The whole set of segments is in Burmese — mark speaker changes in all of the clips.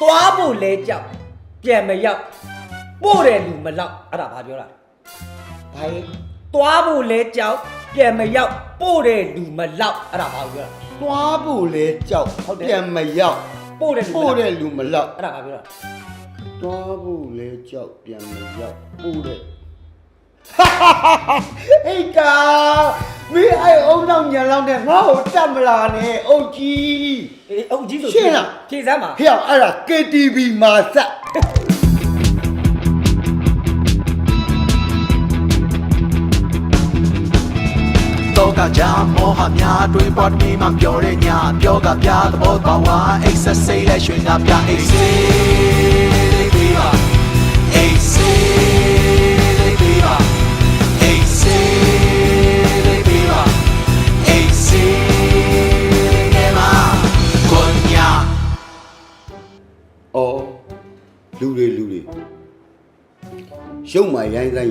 Speaker 1: သွားဖို့လဲကြောက်ပြန်မရောက်ပို့တယ်လူမလောက်အဲ့ဒါဘာပြောတာဘာလဲသွားဖို့လဲကြောက်ပြန်မရောက်ပို့တယ်လူမလောက်အဲ့ဒါဘာပြောတာ
Speaker 2: သွားဖို့လဲကြောက်
Speaker 1: ဟုတ်တယ်
Speaker 2: ပြန်မရောက်
Speaker 1: ပို့တယ်လူမ
Speaker 2: ပို့
Speaker 1: လောက်
Speaker 2: တဲ့လူမလောက်
Speaker 1: အဲ့ဒါဘာပြောတာ
Speaker 2: သွားဖို့လဲကြောက်ပြန်မရောက်ပို့တဲ့ ဟေးကာမင်းအဲ့အုံနောက်ညံလောက်တဲ့ငါ့ကိုတတ်မလာနဲ့အုတ်ကြီး
Speaker 1: အေးအုတ်ကြီးဆို
Speaker 2: ရှင်းလား
Speaker 1: ဖြေစမ်းပါ
Speaker 2: ဟေ့အဲ့ဒါ KTV မာဆက်
Speaker 3: တော့ကကြာမောဟများတွင်ပေါ်နေမှပြောတဲ့ညပြောကပြသဘောပါဝါအိတ်ဆက်စိတ်လက်ရွှင်ကပြအိတ်စိတ်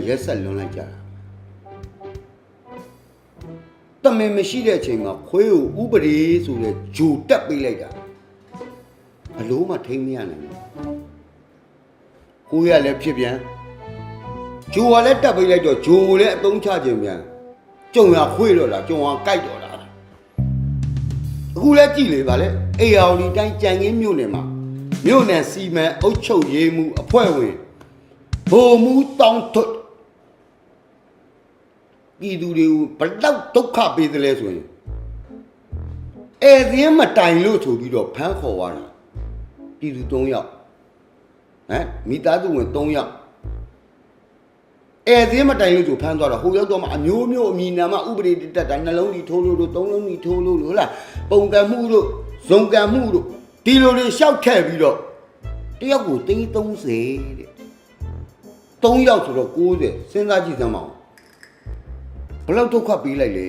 Speaker 2: ရိုင်းဆိုင်ရက်ဆက်လွန်လိုက်ကြတာတမင်မရှိတဲ့အချိန်မှာခွေးကိုဥပဒေဆိုတဲ့ဂျိုတက်ပေးလိုက်တာဘလို့မှထိမ့်မရနိုင်ဘူးကိုရလည်းဖြစ်ပြန်ဂျိုကလည်းတက်ပေးလိုက်တော့ဂျိုကိုလည်းအသုံးချခြင်းပြန်ကြုံရခွေးတော့လားကြုံရကြိုက်တော့လားအခုလည်းကြည်လေပါလေအေယာဝတီတိုင်းကြံငင်းမြို့နယ်မှာမြို့နယ်စီမံအုပ်ချုပ်ရေးမှုအဖွဲ့ဝင်ဗိုလ်မှူးတောင်းထွတ် ပြည်သူတွေကိုဘလောက်ဒုက္ခပေးသလဲဆိုရင်ဧည့်သည်မတိုင်လို့ဆိုပြီးတော့ဖမ်းခေါ်သွားတာပြည်သူ3ယောက်ဟမ်မိသားစုဝင်3ယောက်ဧည့်သည်မတိုင်လို့ဆိုဖမ်းသွားတာဟိုရောက်တော့မှအမျိုးမျိုးအမည်နာမဥပဒေတက်တာနှလုံးကြီးထိုးလို့လို့သုံးလုံးကြီးထိုးလို့လို့ဟုတ်လားပုံကံမှုတို့ဇုံကံမှုတို့ဒီလိုတွေရှောက်ခဲ့ပြီးတော့တယောက်ကိုသိန်း30တဲ့3ယောက်ဆိုတော့90စဉ်းစားကြည့်သမ်းပါဦး ဘလောက်ဒုက္ခပေးလိုက်လေ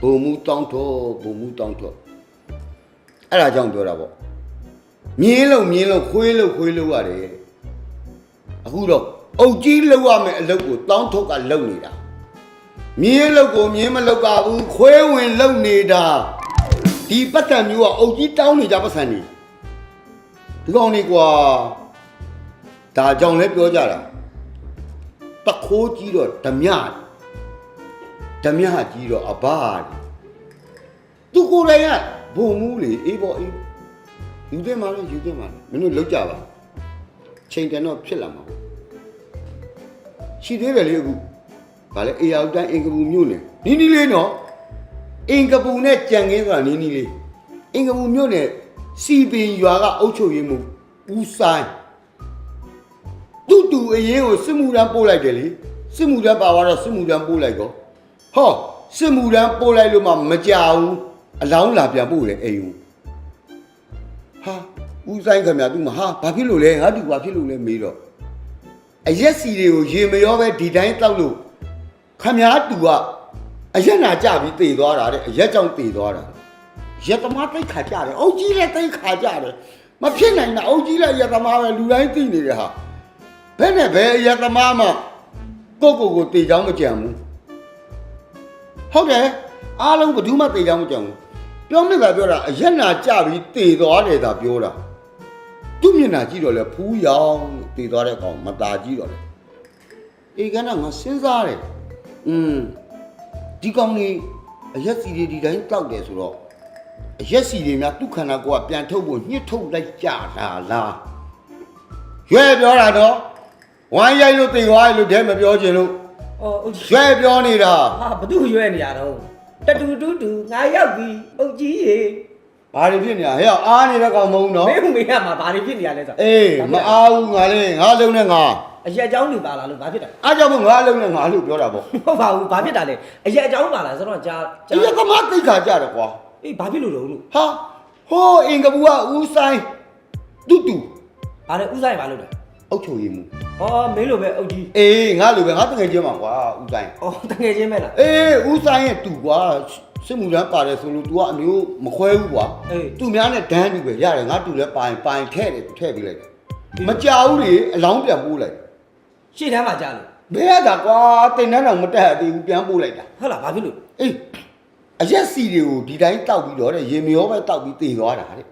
Speaker 2: ဘုံမူတောင်းတော့ဘုံမူတောင်းတော့အဲ့ဒါကြောင့်ပြောတာပေါ့မြင်းလုံးမြင်းလုံးခွေးလုံးခွေးလုံးရတယ်အခုတော့အုတ်ကြီးလောက်ရမယ်အလုပ်ကိုတောင်းထုတ်ကလုပ်နေတာမြင်းလုံးကိုမြင်းမလောက်ကဘူးခွေးဝင်လုပ်နေတာဒီပတ်သက်မျိုးကအုတ်ကြီးတောင်းနေကြပတ်စံနေဒီကောင်နေကွာဒါကြောင့်လည်းပြောကြတာတခိုးကြီးတော့ဓမြတယ် ဓမြကြီးတော့အဘတယ်သူကိုယ်တိုင်ကဘုံမူးလေအေးပေါ့အေးယူတယ်မလားယူတယ်မလားမင်းတို့လောက်ကြပါချိန်တန်တော့ဖြစ်လာမှာပေါ့ရှိသေးတယ်လေအခုဗာလေအေယာဦးတိုင်းအင်ကပူမြို့နယ်နီးနီးလေးနော်အင်ကပူနဲ့ကြံငင်းဆိုတာနီးနီးလေးအင်ကပူမြို့နယ်စီပင်ရွာကအုပ်ချုပ်ရေးမှုဦးဆိုင်တူတူအရင်ကိုစစ်မှုရန်ပို့လိုက်တယ်လေစစ်မှုရန်ပါသွားတော့စစ်မှုရန်ပို့လိုက်ကော ဟောစစ်မှုတန်းပို့လိုက်လို့မှမကြောက်ဘူးအလောင်းလာပြန်ပို့တယ်အိမ်ကိုဟာဦးဆိုင်ခင်ဗျာသူမဟာဘာဖြစ်လို့လဲငါတူဘာဖြစ်လို့လဲမေးတော့အရက်စီတွေကိုရေမရောပဲဒီတိုင်းတောက်လို့ခင်ဗျာတူကအရက်နာကြပြီးတည်သွားတာတဲ့အရက်ကြောင့်တည်သွားတာရက်သမားတိတ်ခါကြတယ်အုတ်ကြီးလည်းတိတ်ခါကြတယ်မဖြစ်နိုင်တာအုတ်ကြီးလည်းရက်သမားပဲလူတိုင်းသိနေတယ်ဟာဘယ်နဲ့ဘယ်ရက်သမားမှကိုယ့်ကိုယ်ကိုတည်ကြောင်းမကြံဘူး ဟုတ်တယ်အားလုံးဘယ်သူမှတေချောင်းမကြောက်ဘူးပြောမိတာပြောတာအရက်နာကြပြီးတေသွားတယ်သာပြောတာသူ့မျက်နှာကြည့်တော့လဲဖူးရောင်တေသွားတဲ့ကောင်မตาကြည့်တော့လဲအေကနငါစဉ်းစားတယ်อืมဒီကောင်นี่အရက်စီတွေဒီတိုင်းတောက်တယ်ဆိုတော့အရက်စီတွေများသူ့ခန္ဓာကိုယ်ကပြန်ထုတ်ဖို့ညှစ်ထုတ်လိုက်ကြတာလားရွယ်ပြောတာတော့ဝိုင်းရိုက်လို့တေသွားရလို့တဲမပြောချင်လို့
Speaker 1: အော်အုတ်ကြီး
Speaker 2: ရွယ်ပြောနေတာ
Speaker 1: ဟာဘသူရွယ်နေရတော့တတူတူတူငါရောက်ပြီအုတ်ကြီးရေ
Speaker 2: ဘာတွေဖြစ်နေတာဟဲ့အားနေတဲ့ကောင်မဟုတ်နော်
Speaker 1: မင်းမေးရမှာဘာတွေဖြစ်နေရလဲဆို
Speaker 2: အေးမအားဘူးငါလေးငါလုံးနဲ့ငါ
Speaker 1: အရက်အကြောင်းနေပါလားလို့ဘာဖြစ်တာ
Speaker 2: အားကြောင့်မို့ငါလုံးနဲ့ငါလို့ပြောတာပေါ့
Speaker 1: ဟုတ်ပါဘူးဘာဖြစ်တာလဲအရက်အကြောင်းပါလားဆိုတော့ကြာ
Speaker 2: ဒီရကမသိခါကြတယ်ကွာ
Speaker 1: အေးဘာဖြစ်လို့လဲလို့
Speaker 2: ဟာဟိုးအင်္ဂပူကဦးဆိုင်တူတူ
Speaker 1: ဘာလဲဥဆိုင်ဘာလို့လဲ
Speaker 2: အုတ်ချုပ်ရည်မှု
Speaker 1: ဟောမင်းလိုပဲအုတ်ကြီး
Speaker 2: အေးငါလိုပဲငါတငယ်ချင်းမှာကွာဦးဆိုင်
Speaker 1: အော်တကယ်ချင်းပဲလား
Speaker 2: အေးဦးဆိုင်ရဲ့တူကွာစစ်မှုတန်းပါတယ်ဆိုလို့ तू ကအမျိုးမခွဲဘူးကွာ
Speaker 1: အေး
Speaker 2: သူများနဲ့ဒန်းတူပဲရတယ်ငါတူလဲပိုင်ပိုင်ထဲ့တယ်ထည့်ပေးလိုက်တယ်မကြောက်ဘူးလေအလောင်းပြန်ပို့လိုက်
Speaker 1: ရှေ့တန်းမှာကြာလို့
Speaker 2: ဘယ်ရတာကွာတင်တန်းတော့မတက်သေးဘူးပြန်ပို့လိုက်တာ
Speaker 1: ဟုတ်လားဘာဖြစ်လို့
Speaker 2: အေးအရက်စီတွေကိုဒီတိုင်းတောက်ပြီးတော့တဲ့ရေမရောပဲတောက်ပြီးတည်သွားတာတဲ့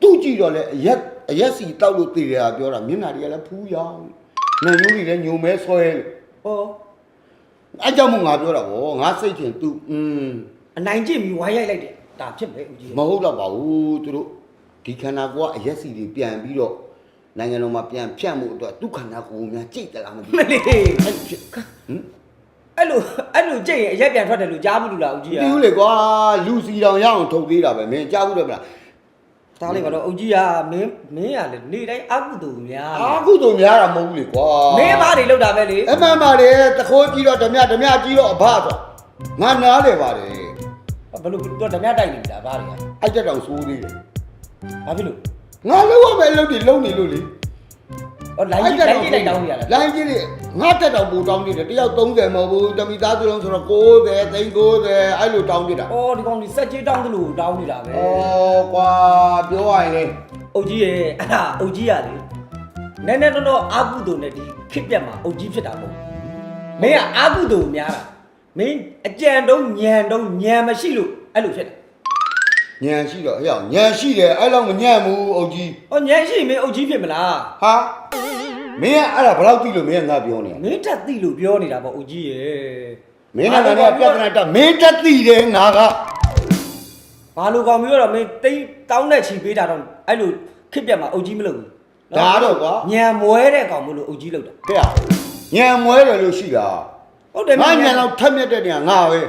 Speaker 2: သူ့ကြည့်တော့လေအရက် အရက်စီတောက်လို့တည်တယ်ကပြောတာမျက်နှာတွေကလည်းဖူးရောင်နံညိုးတွေလည်းညိုမဲဆွဲလို့
Speaker 1: ဟော
Speaker 2: အဲ့ကြောင့်မို့ငါပြောတာဗောငါစိတ်ချင် तू อืม
Speaker 1: အနိုင်ကျင့်ပြီးဝိုင်းရိုက်လိုက်တယ်ဒါဖြစ်မယ်ဦးကြီး
Speaker 2: မဟုတ်တော့ပါဘူးသူတို့ဒီခန္ဓာကိုယ်ကအရက်စီတွေပြန်ပြီးတော့နိုင်ငံတော်မှာပြန်ဖြတ်မှုအတွက်သူ့ခန္ဓာကိုယ်ကိုများကြိတ်တယ်လားမသိ
Speaker 1: မ
Speaker 2: ဘူး
Speaker 1: လေး
Speaker 2: အဲ့ဖြစ်ဟမ်
Speaker 1: အဲ့လိုအဲ့လိုကြည့်ရင်အရက်ပြန်ထွက်တယ်လို့ကြားဘူးလို့လားဦးကြီး
Speaker 2: ဒီ
Speaker 1: က
Speaker 2: ဦးလေကွာလူစီတောင်ရအောင်ထုတ်သေးတာပဲမင်းကြားဘူးတယ်မလား
Speaker 1: ဒါလေးကတော့ဦးကြီးကမင်းမင်းကလေနေတိုင်းအကုသိုလ်များ
Speaker 2: အာကုသိုလ်များတာမဟုတ်ဘူးလေကွာ
Speaker 1: မင်းဘာတွေလောက်တာပဲလေ
Speaker 2: အမှန်ပါတယ်တခိုးကြီးတော့ဓမြဓမြကြီးတော့အဘဆိုငါနားလေပါတယ်
Speaker 1: ဘလို့တော့ဓမြတိုက်နေတာဘာတွေက
Speaker 2: အဲ့ကြက်တောင်စိုးသေးတယ်
Speaker 1: ဘာဖြစ်လို့
Speaker 2: ငါလုံးဝပဲလုံးနေလုံးနေလို့လေ
Speaker 1: ဟောလိုင်းကြီးလိုင်းကြီးလိုက်တောင်းနေရလား
Speaker 2: လိုင်းကြီးလေငါတက်တောင်ပူတောင်းနေတယ်တယောက်30မဟုတ်ဘူးတမိသားစုလုံးဆိုတော့90 30အဲ့လိုတောင်းနေတာ
Speaker 1: အော်ဒီကောင်ကြီးစက်ကြီးတောင်းသလိုတောင်းနေတာပဲ
Speaker 2: ဩကွာပြောရရင်လေ
Speaker 1: အုတ်ကြီးရဲ့အဲ့ဒါအုတ်ကြီးရလေနည်းနည်းတော့တော့အာကုသိုလ်နဲ့ဒီခစ်ပြက်မှာအုတ်ကြီးဖြစ်တာပေါ့မင်းကအာကုသိုလ်များတာမင်းအကြံတုံးညံတုံးညံမရှိလို့အဲ့လိုဖြစ်တယ်
Speaker 2: ညံရှိတော့ဟဲ့အောင်ညံရှိတယ်အဲ့လောက်မညံ့ဘူးအုတ်ကြီး
Speaker 1: ဟောညံရှိရင်မင်းအုတ်ကြီးဖြစ်မလား
Speaker 2: ဟာမင်းကအဲ့ဒါဘယ်လောက်သိလို့မင်းကငါပြောနေရလဲ
Speaker 1: မင်းတက်သိလို့ပြောနေတာပေါ့အုတ်ကြီးရဲ့
Speaker 2: မင်းနဲ့ငါနဲ့ပြဿနာတက်မင်းတက်သိတယ်ငါက
Speaker 1: ဘာလို့ကောင်မျိုးတော့မင်းတိတ်တောင်းတဲ့ချီပေးတာတော့အဲ့လိုခစ်ပြက်မှာအုတ်ကြီးမလုပ်ဘူး
Speaker 2: ဒါတော့ကွာ
Speaker 1: ညံမွဲတဲ့ကောင်မလို့အုတ်ကြီးလုပ်တာ
Speaker 2: တဲ့အောင်ညံမွဲတယ်လို့ရှိတာ
Speaker 1: ဟုတ်တယ်
Speaker 2: ငါညံတော့ထက်မြက်တဲ့နေရာငါပဲ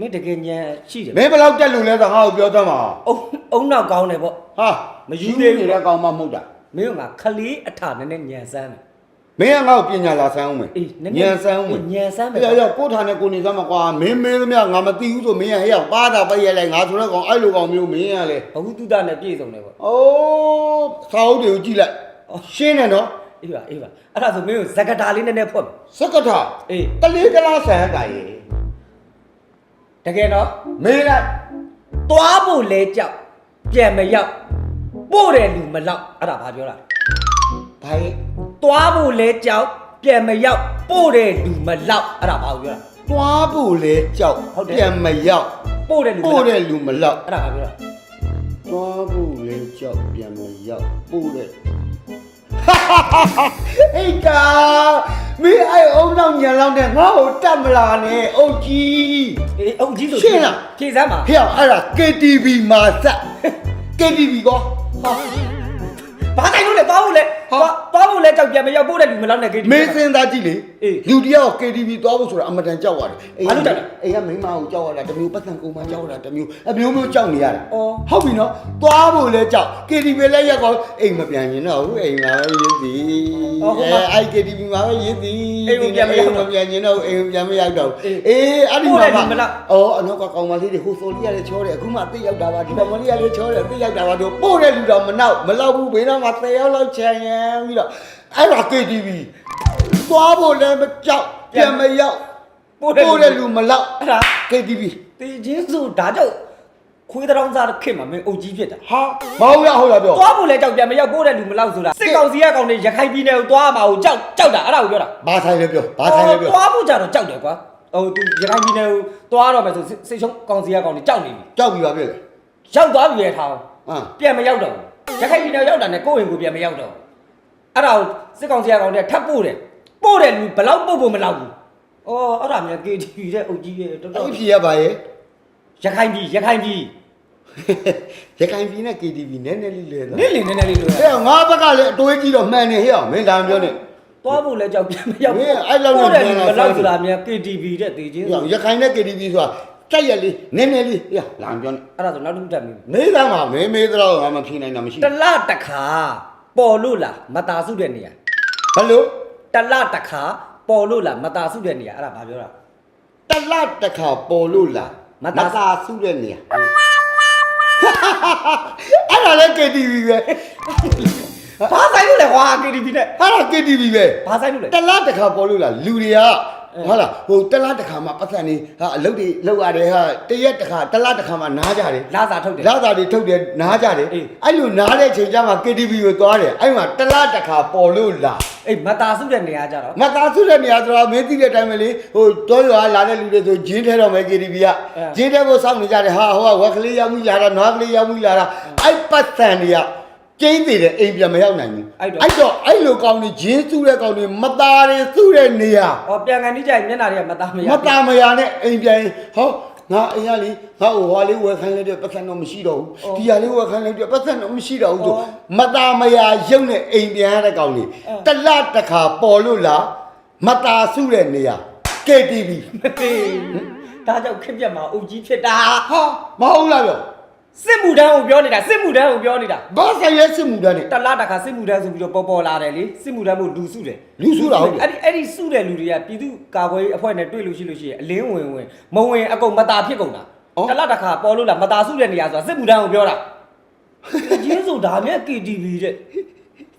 Speaker 1: မင်းတကယ်ညံရှိတယ်
Speaker 2: မင်းဘယ်လောက်တက်လို့လဲဆိုငါ့ကိုပြောသမ်းပါ
Speaker 1: အုံအုံနောက်ကောင်းတယ်ပေါ့
Speaker 2: ဟာ
Speaker 1: မယူသေးဘူး
Speaker 2: နေတဲ့ကောင်မှမဟုတ်တာ
Speaker 1: မင်းကငါခလေးအထာနဲ့နဲ့ညံစမ်းတယ်
Speaker 2: မင်းကငါ့ကိုပညာလာဆန်းအောင်မယ်
Speaker 1: အေးနည်းနည်း
Speaker 2: ညံဆန်းအောင်မယ်
Speaker 1: ညံဆန်းမယ်
Speaker 2: ရရကိုထားနဲ့ကိုနေစမ်းမကွာမင်းမေးသမျှငါမသိဘူးဆိုမင်းကဟဲ့ရောက်ပါတာပဲရဲလိုက်ငါဆိုတော့ကောင်အဲ့လိုကောင်မျိုးမင်းကလေ
Speaker 1: ဘဟုတုတနဲ့ပြည့်စုံတယ်ပေါ့
Speaker 2: အိုးစာအုပ်တွေကိုကြည့်လိုက်ရှင်းတယ်နော်
Speaker 1: အေးပါအေးပါအဲ့ဒါဆိုမင်းကိုဇကတာလေးနည်းနည်းဖွက်မယ်
Speaker 2: စက္ကထ
Speaker 1: အေး
Speaker 2: တလေးကလားဆန်းတာရေ
Speaker 1: တကယ်တော့
Speaker 2: မေးလိုက်
Speaker 1: သွားဖို့လဲကြောက်ပြန်မရောက်ပို့တယ်လူမလောက်အဲ့ဒါဘာပြောတာလဲ
Speaker 2: ဘိုင်
Speaker 1: သွားဖို့လဲကြောက်ပြန်မရောက်ပို့တယ်လူမလောက်အဲ့ဒါဘာကိုပြောတာ
Speaker 2: တွားဖို့လဲကြောက်
Speaker 1: ဟုတ်တယ်
Speaker 2: ပြန်မရောက်
Speaker 1: ပို့တယ်လူမ
Speaker 2: ပို့
Speaker 1: လောက်
Speaker 2: တဲ့လူမလောက်
Speaker 1: အဲ့ဒါဘာပြောတာ
Speaker 2: တွားဖို့လဲကြောက်ပြန်မရောက်ပို့တဲ့ ဟေးကာမင်းအဲ့အုံနောက်ညံလောက်နဲ့ငါ့ကိုတတ်မလာနဲ့အုတ်ကြီး
Speaker 1: အေးအုတ်ကြီးဆို
Speaker 2: ရှင်းလား
Speaker 1: ဖြည့်စမ်းပါ
Speaker 2: ဟဲ့အဲ့ဒါ KTV မှာစက် KTV ကော
Speaker 1: ဟာဘာတိုင်းလို့လဲသွားဖို့လဲ
Speaker 2: ဟာ
Speaker 1: သွားသွားဖို့လဲကြောက်ပြန်မရောက်ပို့တယ်လူမလောက်နဲ့ဂိတ်
Speaker 2: မင်းစင်သားကြည့်လေ
Speaker 1: အေး
Speaker 2: လူတယောက် KTV သွားဖို့ဆိုတာအမတန်ကြောက်ရတယ်
Speaker 1: ဘာလို့ကြောက်လဲ
Speaker 2: အိမ်ကမိန်းမကိုကြောက်ရတာတစ်မျိုးပတ်စံကုန်မှကြောက်ရတာတစ်မျိုးအမျိုးမျိုးကြောက်နေရတာ
Speaker 1: အော်
Speaker 2: ဟုတ်ပြီနော်သွားဖို့လဲကြောက် KTV လဲရက်ကောအိမ်မပြန်ရင်တော့ဘူးအိမ်မှာပဲရင်းသည်
Speaker 1: အော်ဟုတ်ပါ
Speaker 2: အဲအဲ့ KTV မှာပဲရင်းသည်
Speaker 1: အိမ်ကိုပြန်မရောက်တော့
Speaker 2: အိမ်ပြန်ရင်တော့အိမ်ကိုပြန်မရောက်တော့
Speaker 1: အေး
Speaker 2: အေးအဲ့ဒီ
Speaker 1: ပို့
Speaker 2: မှာ
Speaker 1: တဲ့လူမလောက်
Speaker 2: အော်အနောက်ကကောင်မလေးတွေဟိုဆိုလေးရလေချောတယ်အခုမှသိရောက်တာပါဒီကောင်မလေးရလေချောတယ်သိရောက်တာပါတို့ပို့တဲ့လူတော်မနောက်မလောက်ဘူးဘေးတော့မှ10ရောက်လောက်ချန်ရန်ပြီးတော့အဲ့ဒါ KTV သွားဖို့လည်းမကြောက်ပြန်မရောက်
Speaker 1: ပို့တဲ့လူ
Speaker 2: ပို့တဲ့လူမလောက်
Speaker 1: အဲ့ဒါ
Speaker 2: KTV
Speaker 1: တေချင်းဆိုဒါကြောင့်ခွေးတောင်စားခင်မှာမင်းအုတ်ကြီးဖြစ်တာ
Speaker 2: ဟာမဟုတ်ရဟုတ်လားပြော
Speaker 1: သွားဖို့လဲကြောက်ပြန်မရောက်ပို့တဲ့လူမလောက်ဆိုတာစစ်ကောင်စီကကောင်တွေရခိုင်ပြည်နယ်ကိုသွားမှာကိုကြောက်ကြောက်တာအဲ့ဒါကိုပြောတာ
Speaker 2: ဘာဆိုင်လဲပြောဘာဆိုင်လဲပြော
Speaker 1: သွားဖို့ကြတော့ကြောက်တယ်ကွာဟိုသူရခိုင်ပြည်နယ်ကိုသွားတော့မယ်ဆိုစစ်စစ်ချုံကောင်စီကကောင်တွေကြောက်နေပြီ
Speaker 2: ကြောက်ပြီပါပြည့်လေ
Speaker 1: ရောက်သွားပြီရဲ့ထောင်
Speaker 2: ဟမ်
Speaker 1: ပြန်မရောက်တော့ဘူးရခိုင်ပြည်နယ်ရောက်တာနဲ့ကိုယ့်အိမ်ကိုပြန်မရောက်တော့ဘူးအဲ့ဒါကိုစစ်ကောင်စီကကောင်တွေထပ်ပို့တယ် ပို့တယ်လူဘယ်လောက်ပို့ဖို့မလောက်ဘူးအော်အဲ့ဒါမြန် KTV တဲ့အုတ်ကြီးရဲ့တော်တော်
Speaker 2: အဲ့ဖြေရပါရဲ့
Speaker 1: ရခိုင်ပြည်ရခိုင်ပြည်
Speaker 2: ရခိုင်ပြည်နဲ့ KTV နည်းနည်းလေးလဲတာ
Speaker 1: နည်းလင်းနည်းနည်းလေးလို့ရ
Speaker 2: ဟဲ့ငါဘက်ကလည်းအတွေးကြီးတော့မှန်နေဟဲ့အောင်မင်းဒါမပြောနဲ့
Speaker 1: သွားဖို့လဲကြောက်ပြန်မရောက်
Speaker 2: မင်းအဲ့လောက်နဲ့
Speaker 1: ပို့တယ်လူ
Speaker 2: ပြန်
Speaker 1: ဘ
Speaker 2: လာ
Speaker 1: ယ်လောက်
Speaker 2: စမ်း
Speaker 1: ဆိုတာမြန် KTV တဲ့တေချင်း
Speaker 2: ဟဲ့အောင်ရခိုင်နဲ့ KTV ဆိုတာတိုက်ရက်လေးနည်းနည်းလေးဟဲ့လာမပြောနဲ့
Speaker 1: အဲ့ဒါဆိုနောက်တစ်ခုတက်ပြီ
Speaker 2: မေးသားမှာမင်းမေးတော့ငါမဖြေနိုင်တာမရှိ
Speaker 1: တလတစ်ခါပေါ်လို့လားမတာစုတဲ့နေရာ
Speaker 2: ဘယ်လို
Speaker 1: တလတစ်ခါပေါ်လို့လားမတာစုတဲ့နေရာအဲ့ဒါဘာပြောတာ
Speaker 2: တလတ်တစ်ခါပေါ်လို့လား
Speaker 1: မသား
Speaker 2: သာစုတဲ့နေရာအဲ့ဒါလည်း KTV ပဲ
Speaker 1: ဘာဆိုင်လို့လဲကွာ KTV နဲ့
Speaker 2: ဟာလား KTV ပဲ
Speaker 1: ဘာဆိုင်လို့လဲ
Speaker 2: တလားတစ်ခါပေါ်လို့လားလူတွေက ဟုတ်လားဟိုတလားတစ်ခါမှပတ်စံနေဟာအလုပ်တွေလုပ်ရတယ်ဟာတရက်တစ်ခါတလားတစ်ခါမှနားကြတယ်
Speaker 1: လာစာထုတ်တယ်
Speaker 2: လာသာတွေထုတ်တယ်နားကြတယ်
Speaker 1: အေး
Speaker 2: အဲ့လိုနားတဲ့ချိန်ကျမှ KTV ကိုသွားတယ်အဲ့မှာတလားတစ်ခါပေါ်လို့လား
Speaker 1: အေးမတာစုတဲ့နေရာကြတော့
Speaker 2: မသားစုတဲ့နေရာဆိုတာမင်းသိတဲ့အတိုင်းပဲလေဟိုတောရွာလာတဲ့လူတွေဆိုဂျင်းထဲတော့မယ် KTV က
Speaker 1: အဲ
Speaker 2: ဂျင်းထဲကိုစောင့်နေကြတယ်ဟာဟိုကဝက်ကလေးရောက်မှုလာတာနွားကလေးရောက်မှုလာတာအဲ့ပတ်စံတွေက ကျင်းသေးတယ်အိမ်ပြန်မရောက်နိုင်ဘူး
Speaker 1: အဲ့တော့
Speaker 2: အဲ့တော့အဲ့လိုကောင်းနေဂျင်းစုတဲ့ကောင်းနေမသားတွေစုတဲ့နေရာ။
Speaker 1: အော်ပြန်ကန်ဒီကြိုင်မျက်နှာတွေကမသားမရ
Speaker 2: မသားမရနဲ့အိမ်ပြန်ရင်ဟောငါအိမ်ကလေငါ့ဟိုဟွာလေးဝယ်ခိုင်းလိုက်တဲ့ပတ်စံတော့မရှိတော့ဘူးဒီဟာလေးဝယ်ခိုင်းလိုက်တဲ့ပတ်စံတော့မရှိတော့ဘူးဆိုမသားမရရုပ်နဲ့အိမ်ပြန်ရတဲ့ကောင်းနေတလတစ်ခါပေါ်လို့လားမသားစုတဲ့နေရာ KTV
Speaker 1: မသေးဘူး။ဒါကြောင့်ခက်ပြက်မှာအုပ်ကြီးဖြစ်တာ
Speaker 2: ဟာမဟုတ်လားပြော။
Speaker 1: စစ်မှုတန်းကိုပြောနေတာစစ်မှုတန်းကိုပြောနေတာ
Speaker 2: ဘာဆိုင်ရဲစစ်မှုတန်းနေ
Speaker 1: ။တလားတခါစစ်မှုတန်းဆိုပြီးတော့ပေါ်ပေါ်လာတယ်လေ။စစ်မှုတန်းမို့လူစုတယ်
Speaker 2: လူစုတာဟုတ်တယ်
Speaker 1: အဲ့ဒီအဲ့ဒီစုတဲ့လူတွေကပြည်သူကာကွယ်ရေးအဖွဲ့နဲ့တွေ့လို့ရှိလို့ရှိရင်အလင်းဝင်ဝင်မဝင်အကုန်မตาဖြစ်ကုန်တာ။တလားတခါပေါ်လို့လားမตาစုတဲ့နေရာဆိုတာစစ်မှုတန်းကိုပြောတာ။ဂျင်းဆိုဒါမြဲ KTV တဲ့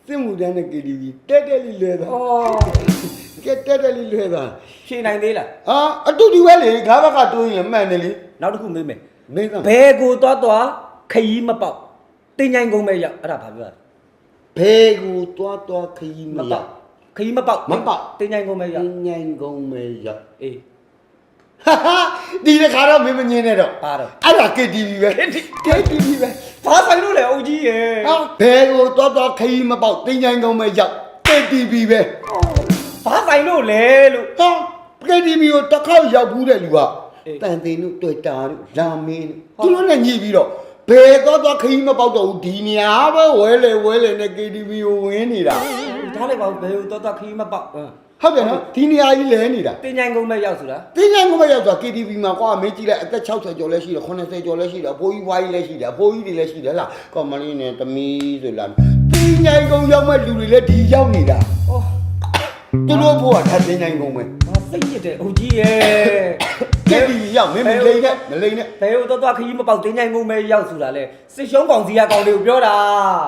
Speaker 2: စစ်မှုတန်းနဲ့ KTV တက်တက်လေးလွဲတာ
Speaker 1: ။အော်
Speaker 2: ကဲတက်တက်လေးလွဲတာ
Speaker 1: ဖြေနိုင်သေးလား
Speaker 2: ဟာအတူတူပဲလေငါဘက်ကတိုးရင်မှန်တယ်လေ
Speaker 1: ။နောက်တစ်ခုမေးမယ်
Speaker 2: မင်းက
Speaker 1: ဘယ်ကိုသွားသွားခยีမပေါက်တင်ញိုင်ကုန်ပဲရောက်အဲ့ဒါဘာပြောလဲ
Speaker 2: ဘဲကိုတွားတွားခยีမ
Speaker 1: မပေါက်ရ ခยีမပေါက်
Speaker 2: မပေါက်
Speaker 1: တင်ញိုင်ကုန်ပဲရောောက်က်
Speaker 2: ညင်ကုန်ပဲရောက်
Speaker 1: အေး
Speaker 2: ဟာဟာဒီတစ်ခါတော့မင်းမငင်းနဲ့တော့
Speaker 1: ပါတော့
Speaker 2: အဲ့ဒါ KTV ပဲ KTV ပဲ
Speaker 1: ဘာဆိုင်လို့လဲအုပ်ကြီးရဲ့
Speaker 2: ဟာဘဲကိုတွားတွားခยีမပေါက်တင်ညင်ကုန်ပဲရောက် KTV ပဲ
Speaker 1: ဘာဆိုင်လို့လဲလို့
Speaker 2: ဟာ KTV ကိုတစ်ခါရောက်ဘူးတဲ့လူက တန်တင်တို့တွေ့တာတို့လာမင်းတို့သူတို့နဲ့ညှိပြီးတော့ဘယ်တော့တော့ခရီးမပေါက်တော့ဘူးဒီနေရာပဲဝဲလေဝဲလေနဲ့ KTV ကိုဝင်နေတာ
Speaker 1: ဒါလည်းပါဘယ်ကိုသွားသွားခရီးမပေါက်ဟမ်
Speaker 2: ဟုတ်တယ်နော်ဒီနေရာကြီးလဲနေတာ
Speaker 1: တင်ញိုင်ကုန်မဲ့ရောက်ဆိုတာ
Speaker 2: တင်းငန်းကမရောက်တော့ KTV မှာကွာမင်းကြည့်လိုက်အသက်60ကျော်လည်းရှိတယ်80ကျော်လည်းရှိတယ်အဖိုးကြီးဝိုင်းလည်းရှိတယ်အဖိုးကြီးတွေလည်းရှိတယ်ဟလားကောမလေးနဲ့တမီးဆိုလာတင်းငန်းကုန်းရောက်မဲ့လူတွေလည်းဒီရောက်နေတာ
Speaker 1: အော်
Speaker 2: သူတို့ဘိုးကထပ်တင်းငန်းကုန်းပဲ
Speaker 1: ဘာစိတ်ညစ်တယ်အုပ်ကြီးရေ
Speaker 2: KTV ရောက်မင်းမလိမ့်နဲ့မလိမ့်နဲ့
Speaker 1: ဘယ်ကိုသွားသွားခရီးမပေါက်တင်ញိုင်ကုန်မဲ့ရောက်ဆိုတာလဲစစ်ရှုံးကောင်စီကကောင်တွေကိုပြောတာ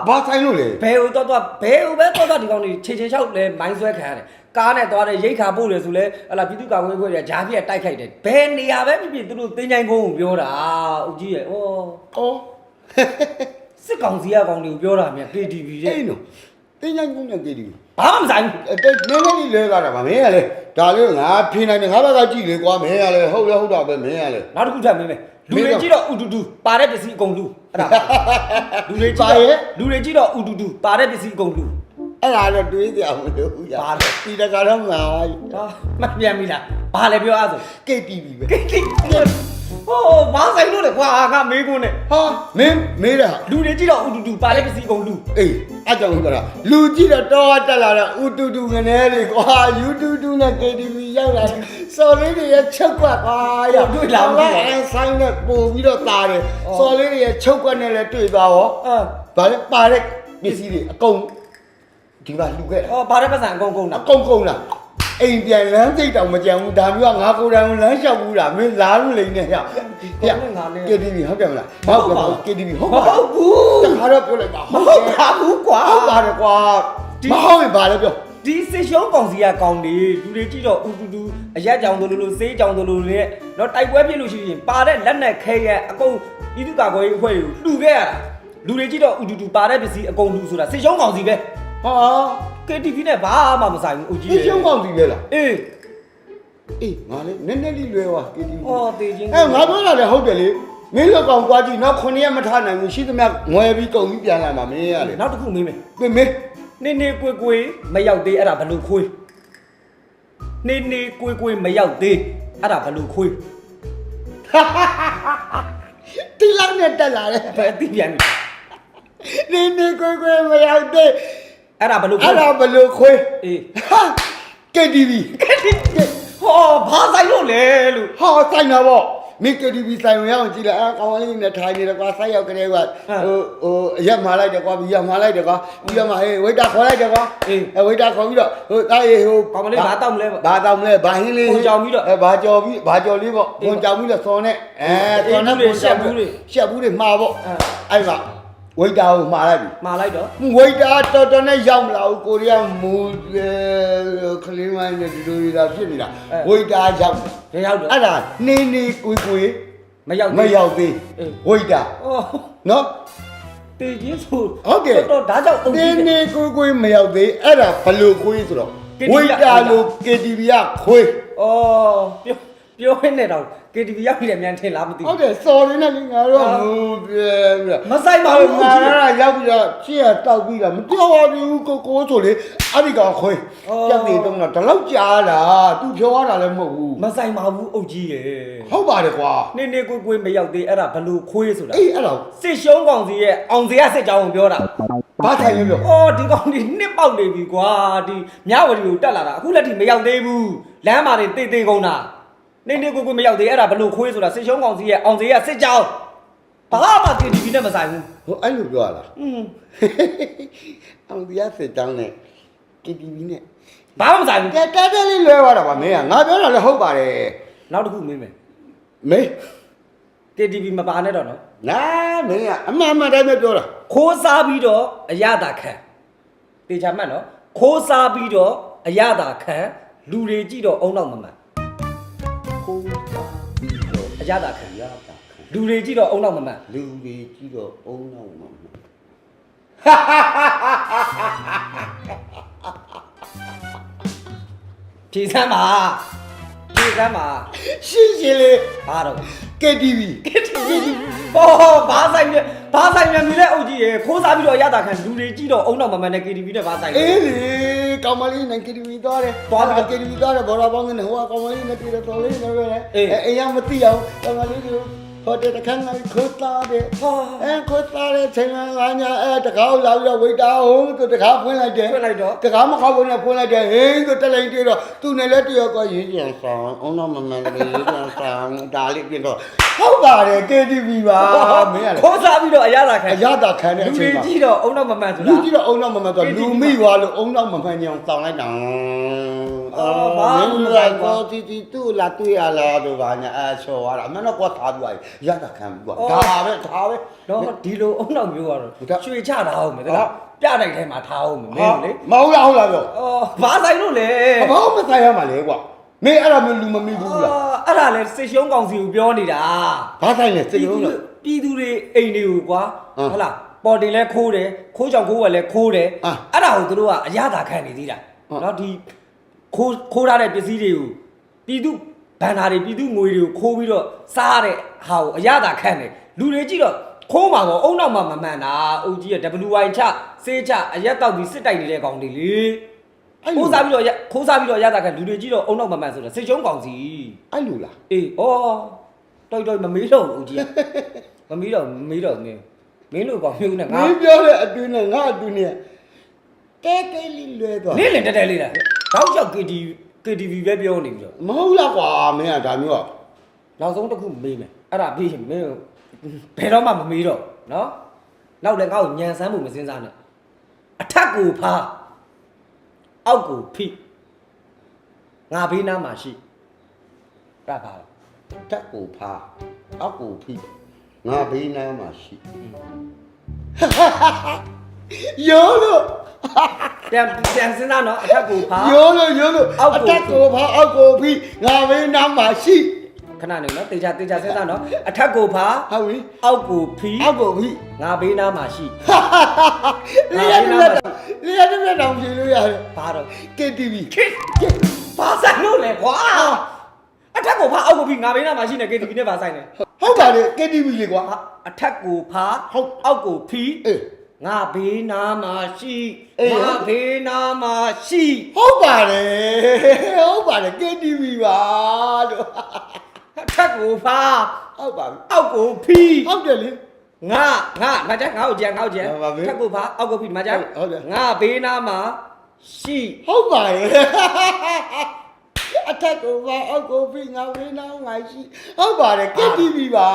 Speaker 2: ဘာဆိုင်လို့လဲ
Speaker 1: ဘယ်ကိုသွားသွားဘယ်ကိုပဲသွားသွားဒီကောင်တွေခြေခြေလျှောက်လဲမိုင်းဆွဲခံရတယ်ကားနဲ့သွားတယ်ရိတ်ခါပို့တယ်ဆိုလဲဟလာပြည်သူ့ကာကွယ်ရေးအဖွဲ့တွေကဂျားပြက်တိုက်ခိုက်တယ်ဘယ်နေရာပဲဖြစ်ဖြစ်သူတို့တင်ញိုင်ကုန်ကိုပြောတာအုပ်ကြီးရေဩ
Speaker 2: အော်
Speaker 1: စစ်ကောင်စီကကောင်တွေကိုပြောတာမြန် KTV တဲ့
Speaker 2: အေးနော်တင်းငန်းကုန်းနဲ့ KTV
Speaker 1: ဘာမှမဆိုင်ဘူး
Speaker 2: အဲ့နည်းနည်းလေးလဲလာတာပါမင်းကလေဒါလေးငါဖြေနိုင်တယ်ငါဘက်ကကြည့်လေကွာမင်းကလေဟုတ်လဲဟုတ်တာပဲမင်းကလေ
Speaker 1: နောက်တစ်ခုထပ်မင်းမယ်လူတွေကြည့်တော့ဥတူတူပါတဲ့ပစ္စည်းအကုန်လူအဲ့ဒါလူတွေကြည့်
Speaker 2: ပါ
Speaker 1: တော့
Speaker 2: ရဲ့
Speaker 1: လူတွေကြည့်တော့ဥတူတူပါတဲ့ပစ္စည်းအကုန်လူ
Speaker 2: အဲ့ဒါတော့တွေးကြအောင်လို့ဦးရ
Speaker 1: ပါလေ
Speaker 2: ဒီတကတော့ငါ
Speaker 1: ဟာမပြန်ပြီလားဘာလဲပြောအားဆို
Speaker 2: KTV ပဲ
Speaker 1: ကိတိ ဟိုဘာဆိုင်လို့လဲကွာငါမေးခွန်းနဲ့
Speaker 2: ဟာမင်းမေးတာ
Speaker 1: လူတွေကြည့်တော့ဥတူတူပါတဲ့ပစ္စည်းအကုန်လူ
Speaker 2: အေးအကြောင်းကလူကြည့်တော့တော့တက်လာတာဥတူတူငနေတွေကွာ YouTube နဲ့ KTV ရောက်လာတယ်စော်လေးတွေရဲ့ချုပ်ကွက်ကွာရအဲဆိုင်နဲ့ပို့ပြီးတော့ตาတယ်စော်လေးတွေရဲ့ချုပ်ကွက်နဲ့လည်းတွေ့သွားရော
Speaker 1: အာ
Speaker 2: ဗာလဲပါတဲ့ပစ္စည်းတွေအကုန်ဒီမှာလူခဲ့တာ
Speaker 1: ဟောပါတဲ့ပတ်စံအကုန်ကုန်တာ
Speaker 2: အကုန်ကုန်လား အိမ်ပြန်လမ်းစိတ်တောင်မကြံဘူးဒါမျိုးကငါကိုယ်တိုင်လမ်းလျှောက်ဘူးလားမင်းလာလို့လိမ့်နေဟဲ့ KTV ဟုတ်တယ်မလားဟုတ်ကဲ့ KTV ဟုတ်
Speaker 1: မ
Speaker 2: ပါ
Speaker 1: ဟုတ်ဘူး
Speaker 2: တခါတော့ပြောလိုက်ပါ
Speaker 1: မဟုတ်ပါဘူးကွာ
Speaker 2: ဟုတ်ပါတယ်ကွာမဟုတ်ရင်ဘာလဲပြော
Speaker 1: ဒီစစ်ရှုံးကောင်စီကကောင်တွေလူတွေကြည့်တော့ဥတူတူအရက်ကြောင်တို့လိုလိုစေးကြောင်တို့လိုလိုနဲ့တော့တိုက်ပွဲဖြစ်လို့ရှိရင်ပါတဲ့လက်နဲ့ခဲရဲအကုန်ပြည်သူ့ကာကွယ်ရေးအဖွဲ့တွေကိုလှူခဲ့ရတာလူတွေကြည့်တော့ဥတူတူပါတဲ့ပစ္စည်းအကုန်လှူဆိုတာစစ်ရှုံးကောင်စီပဲ
Speaker 2: ဟာ
Speaker 1: KTV နဲ့ဘာမှမဆိုင်ဘူးအကြီး
Speaker 2: ဒီရှုံးကောင်းပြီပဲလား
Speaker 1: အေး
Speaker 2: အေးငါလည်းနည်းနည်းလေးလွယ်သွား KTV
Speaker 1: ဟောတေချင်း
Speaker 2: အဲငါပြောတာလည်းဟုတ်တယ်လေမင်းလောက်ကောင်သွားကြည့်နောက်9ရက်မထားနိုင်ဘူးရှိသမျှငွယ်ပြီးကုန်ပြီးပြန်လာမှာမင်းရလေ
Speaker 1: နောက်တစ်ခုမေးမယ်
Speaker 2: ပြင်မင်း
Speaker 1: နေနေကွေကွေမရောက်သေးအဲ့ဒါဘယ်လို့ခွေးနေနေကွေကွေမရောက်သေးအဲ့ဒါဘယ်လို့ခွေး
Speaker 2: တီလောက်နဲ့တက်လာတယ်
Speaker 1: ဘယ်သိပြန်ပြီ
Speaker 2: နေနေကိုယ်ကိုယ်မရောက်တဲ့
Speaker 1: အဲ့ဒါဘယ်လို့ခွေး
Speaker 2: အဲ့ဒါဘယ်လိုခွေး
Speaker 1: အေး
Speaker 2: ဟာ KTV
Speaker 1: ဟောဘာဆိုင်လို့လဲလို့
Speaker 2: ဟာဆိုင်တာပေါ့မိ KTV ဆိုင်ဝင်အောင်ကြည့်လိုက်အာကောင်လေးနဲ့ထိုင်နေတယ်ကွာဆိုက်ရောက်ကလေးကဟိုဟိုအရက်မှာလိုက်တယ်ကွာဘီယာမှာလိုက်တယ်ကွာပြီးတော့မှဟေးဝိတ်တာခေါ်လိုက်တယ်ကွာအဲဝိတ်တာခေါ်ပြီးတော့ဟိုတားရေဟို
Speaker 1: ကောင်မလေးဘာတောက်မလဲပေါ့
Speaker 2: ဘာတောက်မလဲဘာဟင်းလေး
Speaker 1: ပုံကြောင်ပြီးတော့
Speaker 2: အဲဘာကြော်ပြီးဘာကြော်လေးပေါ့ပုံကြောင်ပြီးတော့စော်နဲ့အဲစော်နဲ့
Speaker 1: အေးဘူးတွေရှက်ဘူးတွေ
Speaker 2: ရှက်ဘူးတွေမှာပေါ့
Speaker 1: အဲ
Speaker 2: အဲ့မှာ ဝိတ်တာကိုမှာလိုက်ပြီ
Speaker 1: မှာလိုက်တော့
Speaker 2: ဝိတ်တာတော်တော်နဲ့ရောက်မလာဘူးကိုရီးယားမူခလေးမိုင်းနဲ့ဒီလိုနေတာဖြစ်နေတာဝိတ်တာရောက်
Speaker 1: ရရောက်တော့
Speaker 2: အဲ့ဒါနေနေကွေကွေ
Speaker 1: မရောက်
Speaker 2: မရောက်သေး
Speaker 1: အေး
Speaker 2: ဝိတ်တာ
Speaker 1: ဟော
Speaker 2: နော်
Speaker 1: တေချင်းဆို
Speaker 2: ဟုတ်ကဲ့
Speaker 1: တော့ဒါကြောင့်အုပ်
Speaker 2: နေ
Speaker 1: ကြီး
Speaker 2: နေကွေကွေမရောက်သေးအဲ့ဒါဘလို့ခွေးဆိုတော့
Speaker 1: KTV
Speaker 2: ဝိတ်တာလို့ KTV ကခွေး
Speaker 1: အော် ပြောပြောရင်းနဲ့တော့ KTV ရောက်နေတယ်မြန်ထင်လားမသိ
Speaker 2: ဟုတ်
Speaker 1: ဘူး
Speaker 2: တယ်စော်ရင်းနဲ့လေငါတို့ကငိုပြဲပြဲ
Speaker 1: မဆိုင်ပါဘူး
Speaker 2: ငါကရောက်ပြီးတော့ချစ်ရတောက်ပြီးတော့မပြောပါဘူးကိုကိုဆိုလေအဲ့ဒီကောင်ခွေးပြက်နေတော့ဒီလောက်ကြားတာသူပြောရတာလည်းမဟုတ်ဘူး
Speaker 1: မဆိုင်ပါဘူးအုတ်ကြီးရဲ့
Speaker 2: ဟုတ်ပါတယ်ကွာ
Speaker 1: နေနေကိုကိုမရောက်သေးအဲ့ဒါဘလူခွေးဆိုတာ
Speaker 2: အေးအဲ့တော့
Speaker 1: စစ်ရှုံးကောင်စီရဲ့အောင်စရာစစ်ကြောင်းကိုပြောတာ
Speaker 2: ဘာထိုင်လို့ပြော
Speaker 1: အော်ဒီကောင်ဒီနှစ်ပေါက်နေပြီကွာဒီမြဝတီကိုတက်လာတာအခုလက်ထိမရောက်သေးဘူးလမ်းမှာနေတိတ်တိတ်ကုန်တာ နေနေကိုကိုမရောက်သေးအဲ့ဒါဘလူခွေးဆိုတာစစ်ရှုံးကောင်စီရဲ့အောင်စရာစစ်ကြောင်းဘာမှ KTV နဲ့မဆိုင်ဘူး
Speaker 2: ဟိုအဲ့လိုပြောရလား
Speaker 1: อืม
Speaker 2: အောင်တရားစစ်တောင်းနဲ့ KTV နဲ့
Speaker 1: ဘာမှမဆိုင်ဘူး
Speaker 2: ကဲတဲတဲလေးလွဲသွားတာပါမင်းကငါပြောတာလည်းဟုတ်ပါတယ်
Speaker 1: နောက်တစ်ခုမင်းမယ်
Speaker 2: မင်း
Speaker 1: KTV မပါနဲ့တော့နော်
Speaker 2: နားမင်းကအမှန်အမှန်တိုင်းပဲပြောတာ
Speaker 1: ခိုးစားပြီးတော့အရသာခံတေချာမှတ်နော်ခိုးစားပြီးတော့အရသာခံလူတွေကြည့်တော့အုံနောက်မမှန်
Speaker 2: ကိုးစား ပြီးတော့
Speaker 1: အရသာခံ
Speaker 2: ရတာခံ
Speaker 1: လူတွေကြည့်တော့အုံနောက်မမှန်
Speaker 2: လူတွေကြည့်တော့အုံနောက်မှာ
Speaker 1: ဖြေစမ်းပါဖြေစမ်းပါ
Speaker 2: ရှင်းရှင်းလေး
Speaker 1: ဘာတော့
Speaker 2: KTV
Speaker 1: ဟောဘာဆိုင်လဲဘာဆိုင်လဲမြည်တဲ့အုပ်ကြီးရေခိုးစားပြီးတော့အရသာခံလူတွေကြည့်တော့အုံနောက်မမှန်တဲ့ KTV နဲ့ဘာဆိုင်လဲ
Speaker 2: အေးလေ ကောင်မလေးနဲ့ KTV သွားတယ်
Speaker 1: သွားပြီ
Speaker 2: KTV သွားတယ်ဘော်လာပေါင်းနဲ့ဟိုကကောင်မလေးနဲ့တွေ့တော့တော်လေးနဲ့ပဲလေ
Speaker 1: အေး
Speaker 2: အဲအိမ်ကမသိအောင်ကောင်မလေးကိုဟိုတဲ့တခန်းကခိုးသားတယ်
Speaker 1: ဟာ
Speaker 2: အဲခိုးသားတဲ့ချိန်မှငါညာအဲတကားကိုလာပြီးတော့ဝိတ်တာဟုတ်သူတကားဖွင့်လိုက်တယ်
Speaker 1: ဖွင့်လိုက်တော့
Speaker 2: တကားမခောက်ဘူးနဲ့ဖွင့်လိုက်တယ်ဟင်းသူတက်လိုက်တွေ့တော့သူနဲ့လည်းတွေ့တော့ရေးကြံဆောင်အောင်တော့မမှန်တယ်ရေးကြံဆောင်ဒါလေးပြင်တော့ ဟုတ်ပါတယ် KTV ပါမင်းကလေ
Speaker 1: ခိုးစားပြီးတော့အရသာခံ
Speaker 2: အရသာခံတဲ့အ
Speaker 1: လူ
Speaker 2: ချိန်
Speaker 1: တွေ
Speaker 2: မှာ
Speaker 1: ကြည့်တော့အုံနောက်မမှန်ဆို
Speaker 2: လူ
Speaker 1: လား
Speaker 2: ကြည့်တော့အုံနောက်မမှန်တော့
Speaker 1: KTV
Speaker 2: လူမိသွားလို့အုံနောက်မမှန်ကြအောင်တောင်းလိုက်တာ
Speaker 1: အော်ဘာ
Speaker 2: မင်း
Speaker 1: မှမ
Speaker 2: က
Speaker 1: ဆိုင်ပါ
Speaker 2: ကောတီတီတူလာတွေ့ရလားတော့ဘာညာအဲချော်ရတာအမှန်တော့ကွာထားပြီးရတာခံပြီးတော့ဒါပဲဒါပဲ
Speaker 1: တော့ဒီလိုအုံနောက်မျိုးကတော့
Speaker 2: ဟုတ်ကဲ့
Speaker 1: ရွှေချတာဟုတ်မယ်တ
Speaker 2: ဟာ
Speaker 1: လားပြတိုက်ထဲမှာထားအောင်မယ်မင်းတို့လေ
Speaker 2: မဟုတ်လားဟုတ်လားပြော
Speaker 1: အော်ဘာဆိုင်လို့လဲ
Speaker 2: အဘောမဆိုင်ရမှာလေကွာ မင်းအဲ့လိုမျိုးလူမမိဘူးလား
Speaker 1: အဲ့ဒါလဲစစ်ရှုံးကောင်စီကိုပြောနေတာ
Speaker 2: ဘာဆိုင်လဲစစ်ရှုံးလား
Speaker 1: ပြည်သူတွေအိမ်တွေကိုကွာ
Speaker 2: ဟု
Speaker 1: တ်လားပေါ်တင်လဲခိုးတယ်ခိုးကြောင်ခိုးဝယ်လဲခိုးတယ်
Speaker 2: အဲ့
Speaker 1: ဒါကိုတို့ကအရသာခံနေသေးတာနော်ဒီခိုးခိုးထားတဲ့ပစ္စည်းတွေကိုပြည်သူဗန်နာတွေပြည်သူငွေတွေကိုခိုးပြီးတော့စားတဲ့ဟာကိုအရသာခံတယ်လူတွေကြည့်တော့ခိုးမှာပေါ့အုံနောက်မှာမမှန်တာအုပ်ကြီးရဲ့ WY ချစေးချအရက်တောက်ပြီးစစ်တိုက်နေတဲ့ကောင်တွေ
Speaker 2: လေ
Speaker 1: ခိုးစားပြီးတော့ရခိုးစားပြီးတော့ရတာခံလူတွေကြည့်တော့အုံနောက်မမှန်ဆိုတာစစ်ရှုံးကောင်စီ
Speaker 2: အဲ့လိုလား
Speaker 1: အေးဩတော်တော်မမေးတော့ဘူးအုပ်ကြီးကမမေးတော့မမေးတော့မင်းမင်းတို့ကောင်မျိုးနဲ့
Speaker 2: မ
Speaker 1: ငါ
Speaker 2: င်းပြောတဲ့အတွင်းနဲ့ငါအတွင်းနဲ့တဲတဲလေးလွဲသွား
Speaker 1: နေ့လင်တက်တက်လေးလားတောက်ချောက် KTV KTV ပဲပြောနေပြီတော့
Speaker 2: မဟုတ်လားကွာမင်းကဒါမျိုးอ่ะ
Speaker 1: နောက်ဆုံးတစ်ခုမေးမယ်အဲ့ဒါပြီးရင်မင်းဘယ်တော့မှမမေးတော့နော်နောက်လည်းငါ့ကိုညံစမ်းမှုမစင်းစားနဲ့အထက်ကိုဖား အောက်ကိုဖိငါဘေးနားမှာရှိအဲ့ဒါပါ
Speaker 2: တက်ကိုဖားအောက်ကိုဖိငါဘေးနားမှာရှိယောလို့
Speaker 1: ပြန်ပြန်စဉ်းစားနော်အထက်ကိုဖား
Speaker 2: ယောလို့ယောလို့
Speaker 1: အောက်ကို
Speaker 2: အတက်ကိုဖားအောက်ကိုဖိငါဘေးနားမှာရှိ
Speaker 1: ခဏနေနော်တေချာတေချာစဉ်းစားနော်အထက်ကိုဖား
Speaker 2: ဟုတ်ပြီ
Speaker 1: အောက်ကိုဖီး
Speaker 2: အောက်ကိုဖိ
Speaker 1: ငါဘေးနားမှာရှိ
Speaker 2: လေးရတဲ့တောင် လေးရတဲ့တောင်ဖြေလို့ရတယ်
Speaker 1: ဘာတော့
Speaker 2: KTV
Speaker 1: ဘာဆိုင်လို့လဲကွာအထက်ကိုဖားအောက်ကိုဖီးငါဘေးနားမှာရှိနေ KTV နဲ့ဘာဆိုင်လဲ
Speaker 2: ဟုတ်ပါလေ KTV လေကွာ
Speaker 1: ဟာအထက်ကိုဖား
Speaker 2: ဟုတ်
Speaker 1: အောက်ကိုဖီး
Speaker 2: အေး
Speaker 1: ငါဘေးနားမှာရှိ
Speaker 2: အေး
Speaker 1: ငါဘေးနားမှာရှိ
Speaker 2: ဟုတ်ပါတယ်ဟုတ်ပါတယ် KTV ပါလို့
Speaker 1: အထက်ကိုဖား
Speaker 2: ဟုတ်ပါပြီ
Speaker 1: အောက်ကိုဖီး
Speaker 2: ဟုတ်တယ်လေ
Speaker 1: ငါငါမကြငါ့ကိုကြံငါ့ကိုကြံ
Speaker 2: ဟုတ်ပါပြီ
Speaker 1: ထက်ကိုဖားအောက်ကိုဖီးမကြ
Speaker 2: ဟုတ်တယ်
Speaker 1: ငါဘေးနားမှာရှိ
Speaker 2: ဟုတ်ပါတယ်အထက်ကိုပါအောက်ကိုဖိငါဝင်းနာငါရှိဟုတ်ပါတယ် KTV ပါ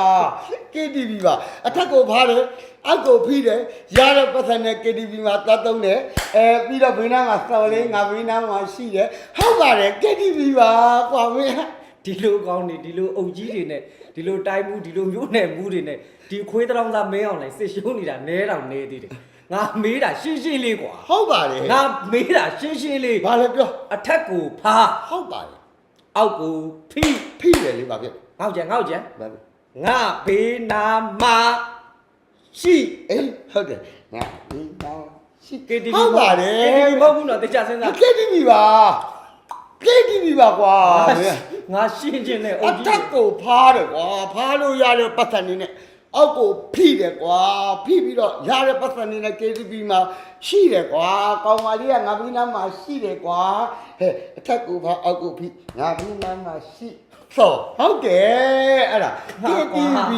Speaker 2: KTV ပါအထက်ကိုဖားတယ်အောက်ကိုဖိတယ်ရတဲ့ပတ်စံနဲ့ KTV မှာသတ်သုံးတယ်အဲပြီးတော့ဘင်းနာမှာစော်လေးငါဘင်းနာမှာရှိတယ်ဟုတ်ပါတယ် KTV ပါကွာမင်း
Speaker 1: ဒီလိုကောင်းနေဒီလိုအုပ်ကြီးတွေနဲ့ဒီလိုတိုင်းမှုဒီလိုမျိုးနယ်မှုတွေနဲ့ ဒီခွေးတောင်သားမင်းအောင်လိုက်စစ်ရှုံးနေတာနဲတောင်နေသေးတယ်ငါမေးတာရှင်းရှင်းလေးကွာ
Speaker 2: ဟုတ်ပါတယ်
Speaker 1: ငါမေးတာရှင်းရှင်းလေး
Speaker 2: ဘာလဲပြော
Speaker 1: အထက်ကိုဖား
Speaker 2: ဟုတ်ပါတယ်
Speaker 1: အောက်ကိုဖိ
Speaker 2: ဖိတယ်လေဘာဖြစ်
Speaker 1: ငေါ့ကြံငေါ့ကြံ
Speaker 2: ဘာဖြစ်
Speaker 1: ငါဘေးနာမှာရှိ
Speaker 2: အေးဟုတ်တယ်ငါဘင်းနာရှိ
Speaker 1: KTV
Speaker 2: ဟုတ်ပါတယ်
Speaker 1: KTV မဟုတ်ဘူးနော်တခြားစဉ်းစား
Speaker 2: KTV ပါ KTV ပါကွာမင်း
Speaker 1: ငါရှင်းချင်းနဲ့အု
Speaker 2: အ
Speaker 1: တ်ကြီး
Speaker 2: ထက်ကိုဖားတယ်ကွာဖားလို့ရတဲ့ပတ်စံနေနဲ့ အောက်ကိုဖိတယ်ကွာဖိပြီးတော့ရတဲ့ပတ်စံနေနဲ့ KTV မှာရှိတယ်ကွာကောင်မလေးကငါပြီးနားမှာရှိတယ်ကွာဟဲ့အထက်ကိုဖားအောက်ကိုဖိငါပြီးနားမှာရှိဆိုဟုတ်တယ်အဲ့ဒါ KTV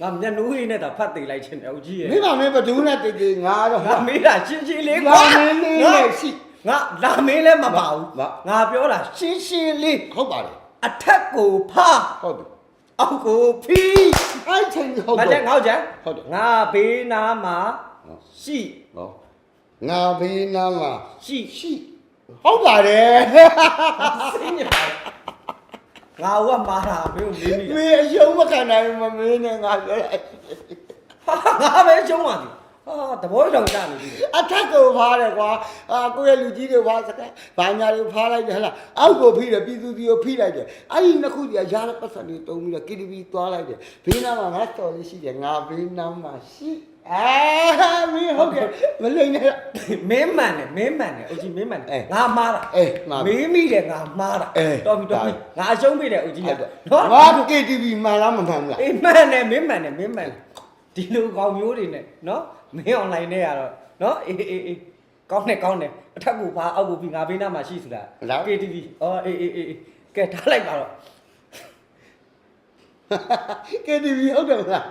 Speaker 1: ငါမျက်နှာဟိနဲ့တာဖတ်သိလိုက်ချင်းတယ်အုတ်ကြီးရဲ့
Speaker 2: မိမမင်းဘဒူးနဲ့တည်တည်ငါတော့
Speaker 1: ငါမေးတာရှင်းရှင်းလေး
Speaker 2: လာမင်းလေးနဲ့ရှိ
Speaker 1: ငါလာမင်းလည်းမပါဘူး
Speaker 2: မ
Speaker 1: ငါပြောတာရှင်းရှင်းလေး
Speaker 2: ဟုတ်ပါတယ်
Speaker 1: အထက်ကိုဖား
Speaker 2: ဟုတ်တယ်
Speaker 1: အောက်ကိုဖီး
Speaker 2: အဲ့ချိန်ဟုတ်
Speaker 1: မ
Speaker 2: တယ်
Speaker 1: တဲ့ငေါ့ချမ်း
Speaker 2: ဟုတ်တယ်
Speaker 1: ငါဘေးနားမှာရှိ
Speaker 2: ဟောငါဘေးနားမှာ
Speaker 1: ရှိ
Speaker 2: ရှိဟုတ်ပါတယ်
Speaker 1: စင်းညပါငါကမာတာမင်းကိုမေးမိ
Speaker 2: မင်းအယုံမခံနိုင်ဘူးမမင်းနဲ့ငါပြောလိုက်
Speaker 1: တာငါပဲရှုံးပါသည် ဟာတဘောတောင်ကြနေပြီ
Speaker 2: အထက်ကိုဖားတယ်ကွာအာကိုယ့်ရဲ့လူကြီးတွေဖားစကားဘာညာတွေဖားလိုက်တယ်ဟဲ့လားအောက်ကိုဖိတယ်ပြည်သူတီကိုဖိလိုက်တယ်အဲ့ဒီနှစ်ခုကြီးကရတဲ့ပတ်စံတွေတုံးပြီးတော့ KTV သွားလိုက်တယ်ဘေးနားမှာငါတော်လေးရှိတယ်ငါဘေးနားမှာရှိအာမင်းဟုတ်ကဲ့မလိမ့်နဲ့
Speaker 1: မင်းမှန်တယ်မင်းမှန်တယ်အုတ်ကြီးမင်းမှန်တ
Speaker 2: အေ
Speaker 1: ယ်းငါမားတာ
Speaker 2: အေးမှားပြီ
Speaker 1: မေးမိတယ်ငါမားတာ
Speaker 2: အေး
Speaker 1: တော်ပြီတော်ပြီ
Speaker 2: ဒါ
Speaker 1: ငါအရှုံးပေးတယ်အုတ်ကြီးက
Speaker 2: ဟုတ်တယ်
Speaker 1: နော်
Speaker 2: ငါ KTV မှန်လားမမှန်ဘူးလား
Speaker 1: အေးမှန်တယ်မင်းမှန်တယ်မင်းမှန်တယ် ဒီလိုကောင်မျိုးတွေနဲ့နော်မင်း online နဲ့ရတော့နော်အေးအေးအေးကောင်းတယ်ကောင်းတယ်အထက်ကိုဖားအောက်ကိုပြီးငါဘေးနားမှာရှိဆိုတာ
Speaker 2: လား
Speaker 1: KTV အော်အေးအေးအေးအေးကဲထားလိုက်ပါတော့
Speaker 2: KTV ဟုတ်တယ်မလား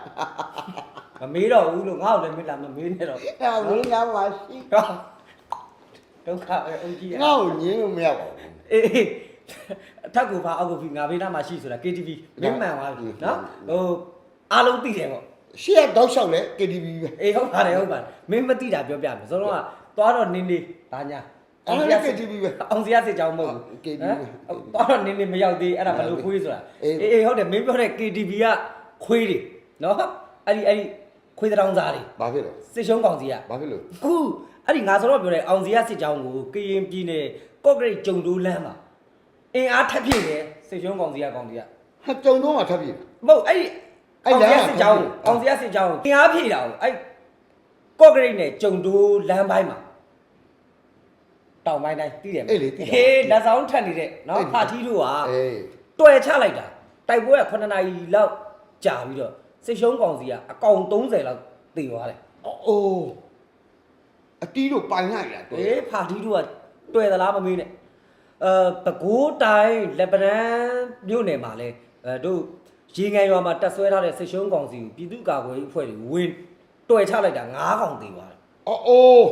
Speaker 1: မမေးတော့ဘူးလို့ငါ့ကိုလည်းမင်းလာမမေးနဲ့တော့
Speaker 2: အဲ့ဘေးနားမှာရှိ
Speaker 1: တော့ဒုက္ခပဲအုတ်ကြီးက
Speaker 2: ငါ့ကိုညင်းလို့မရပါဘူး
Speaker 1: အေးအေးအထက်ကိုဖားအောက်ကိုပြီးငါဘေးနားမှာရှိဆိုတာ KTV မင်းမှန်သွားပြီနော်ဟိုအားလုံးသိတယ်ပေါ့
Speaker 2: ရှေ့ကတောက်လျှောက်လဲ KTV ပဲ
Speaker 1: အေးဟုတ်ပါတယ်ဟုတ်ပါတယ်မင်းမသိတာပြောပြမယ်ဆိုတော့ကသွားတော့နင်းနေဘာညာ
Speaker 2: အဲ့ဒါလည်း KTV ပဲ
Speaker 1: အောင်စရာစစ်ကြောင်းမဟုတ်ဘူး
Speaker 2: KTV
Speaker 1: ဟမ်သွားတော့နင်းနေမရောက်သေးအဲ့ဒါဘယ်လိုခွေးဆိုတာ
Speaker 2: အေး
Speaker 1: အေးအေးဟုတ်တယ်မင်းပြောတဲ့ KTV ကခွေးတွေနော်အဲ့ဒီအဲ့ဒီခွေးတောင်စားတွေ
Speaker 2: ဘာဖြစ်လဲ
Speaker 1: စစ်ရှုံးကောင်စီက
Speaker 2: ဘာဖြစ်လို့
Speaker 1: အခုအဲ့ဒီငါဆိုတော့ပြောတယ်အောင်စရာစစ်ကြောင်းကိုကရင်ပြည်နယ်ကော့ဂရိတ်ဂျုံတိုးလမ်းမှာအင်အားထပ်ပြည့်တယ်စစ်ရှုံးကောင်စီကကောင်စီက
Speaker 2: ဟာကြုံတော့မှထပ်ပြီ
Speaker 1: မဟုတ်အဲ့ဒီ
Speaker 2: အဲ့
Speaker 1: အောင်
Speaker 2: လ
Speaker 1: စ
Speaker 2: မ်း
Speaker 1: ရာ
Speaker 2: က
Speaker 1: စစ်ကြောင်း
Speaker 2: ထပ်ပြီ
Speaker 1: အောင်စရာစစ်ကြောင်းကိုအင်အားဖြည့်တာကိုအဲ့ကော့ဂရိတ်နဲ့ဂျုံတိုးလမ်းပိုင်းမှာတောင်ပိုင်းတိုင်းသိတယ်မ
Speaker 2: အေးလေသိတာ
Speaker 1: ဟေးလက်ဆောင်ထက်နေတဲ့နော်
Speaker 2: အေး
Speaker 1: ဖာထီးတို့က
Speaker 2: အေး
Speaker 1: တွယ်ချလိုက်တာတိုက်ပွဲက9နာရီလောက်ကြာပြီးတော့စစ်ရှုံးကောင်စီကအကောင်30လောက်တည်သွားတယ်
Speaker 2: အိုးအတီးတို့ပိုင်လိုက်တာတွေ့
Speaker 1: အေးဖာထီးတို့ကတွယ်သလားမမေးနဲ့အဲပဲခူးတိုင်းလက်ပံတန်းမြို့နယ်မှာလဲအဲတို့ ရေငယ်ရွာမှာတက်ဆွဲထားတဲ့စစ်ရှုံးကောင်စီကိုပြည်သူ့ကာကွယ်ရေးအဖွဲ့တွေဝင်တွယ်ချလိုက်တာ9ကောင်တည်သွားတယ်
Speaker 2: အိုး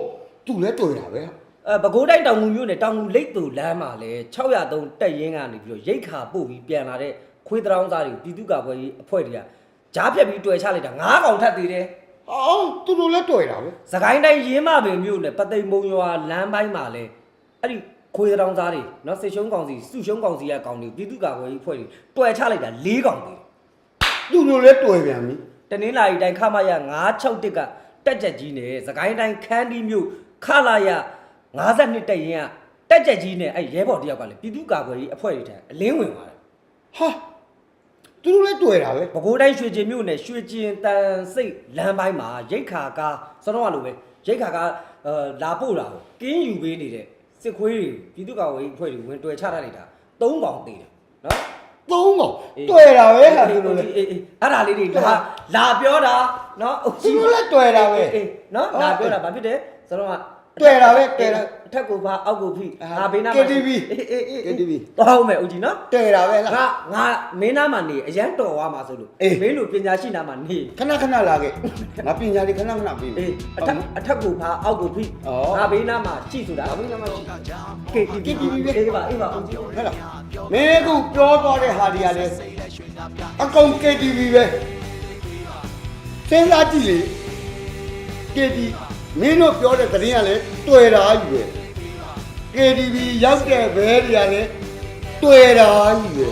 Speaker 2: သူလည်းတွေ့တာပဲ
Speaker 1: အဲပဲခူးတိုင်းတောင်ငူမြို့နယ်တောင်ငူလိတ်တူလမ်းမှာလဲ603တက်ရင်ကနေပြီးတော့ရိတ်ခါပို့ပြီးပြန်လာတဲ့ခွေးတောင်းသားတွေပြည်သူ့ကာကွယ်ရေးအဖွဲ့တွေကကြားဖြတ်ပြီးတွယ်ချလိုက်တာ9ကောင်ထပ်တည်တယ်
Speaker 2: အော်သူတို့လည်းတွေ့တာပဲ
Speaker 1: စကိုင်းတိုင်းရင်းမပင်မြို့နယ်ပသိမ်မုံရွာလမ်းပိုင်းမှာလဲအဲ့ဒီခွေးတောင်သားတွေနော်စစ်ရှုံးကောင်စီစုရှုံးကောင်စီကကောင်တွေပြည်သူ့ကာကွယ်ရေးအဖွဲ့တွေတွယ်ချလိုက်တာ၄ကောင်တည်တယ်
Speaker 2: သူတို့လည်းတွေ့ပြန်ပြီ
Speaker 1: တနင်္လာရီတိုင်းခမာရ961ကတက်ကြက်ကြီးနဲ့စကိုင်းတိုင်းခန်းဒီမြို့ခလာရ52တက်ရင်ကတက်ကြက်ကြီးနဲ့အဲ့ရဲဘော်တယောက်ကလည်းပြည်သူ့ကာကွယ်ရေးအဖွဲ့တွေထံအလင်းဝင်သွားတယ်
Speaker 2: ဟာသူတို့လည်းတွေ့တာပဲ
Speaker 1: ပဲခူးတိုင်းရွှေကျင်မြို့နယ်ရွှေကျင်တန်စိတ်လမ်းပိုင်းမှာရိတ်ခါကားစတော့ကလိုပဲရိတ်ခါကားအဲလာပို့တာကိုကင်းယူပေးနေတဲ့စစ်ခွေးတွေပြည်သူ့ကာကွယ်ရေးအဖွဲ့တွေဝင်တွယ်ချထားလိုက်တာ၃ကောင်သေးတယ်နော်
Speaker 2: သုံးကောင်တွေ့တာပဲဟာသူတို့လည်း
Speaker 1: အေးအေးအဲ့ဒါလေးတွေလာလာပြောတာနော်အုတ်
Speaker 2: သူ
Speaker 1: ကြီး
Speaker 2: တို့လည်းတွေ့တာပဲ
Speaker 1: အေးအေးနော်
Speaker 2: ဟုတ်
Speaker 1: လာပြောတာဘာဖြစ်တယ်ဆိုတော့က
Speaker 2: တွေ့တာပဲတွေ့တာ
Speaker 1: အထက်ကိုပါအောက်ကိုဖိ
Speaker 2: အာ
Speaker 1: ငါဘေးနား
Speaker 2: KTV
Speaker 1: အေးအေးအေး
Speaker 2: KTV
Speaker 1: တော့အောင်မယ်ဦးကြီးနော်
Speaker 2: တွေ့တာပဲလား
Speaker 1: ငါငါမင်းနားမှာနေအရန်တော်သွားမှာဆိုလို့
Speaker 2: အေး
Speaker 1: မင်းတို့ပညာရှိနားမှာနေ
Speaker 2: ခဏခဏလာခဲ့ငါပညာလေးခဏခဏပြီး
Speaker 1: အေးအထက်အထက်ကိုပါအောက်ကိုဖိ
Speaker 2: ဩ
Speaker 1: ငါဘေးနားမှာရှိဆိုတာ
Speaker 2: ဒါပြီးတော့မှရှိ
Speaker 1: KTV
Speaker 2: KTV ပဲ
Speaker 1: အေးပါအေးပါဦးကြီး
Speaker 2: ဟဲ့လားမင်းကပြောသွားတဲ့ဟာတွေကလည်းအကုန် KTV ပဲစဉ်းစားကြည့်လေ KTV မင်းတို့ပြောတဲ့သတင်းကလည်းတွေ့တာကြီးပဲ KTV ရောက်တဲ့ဘဲတွေကလည်းတွေ့တာကြီးပဲ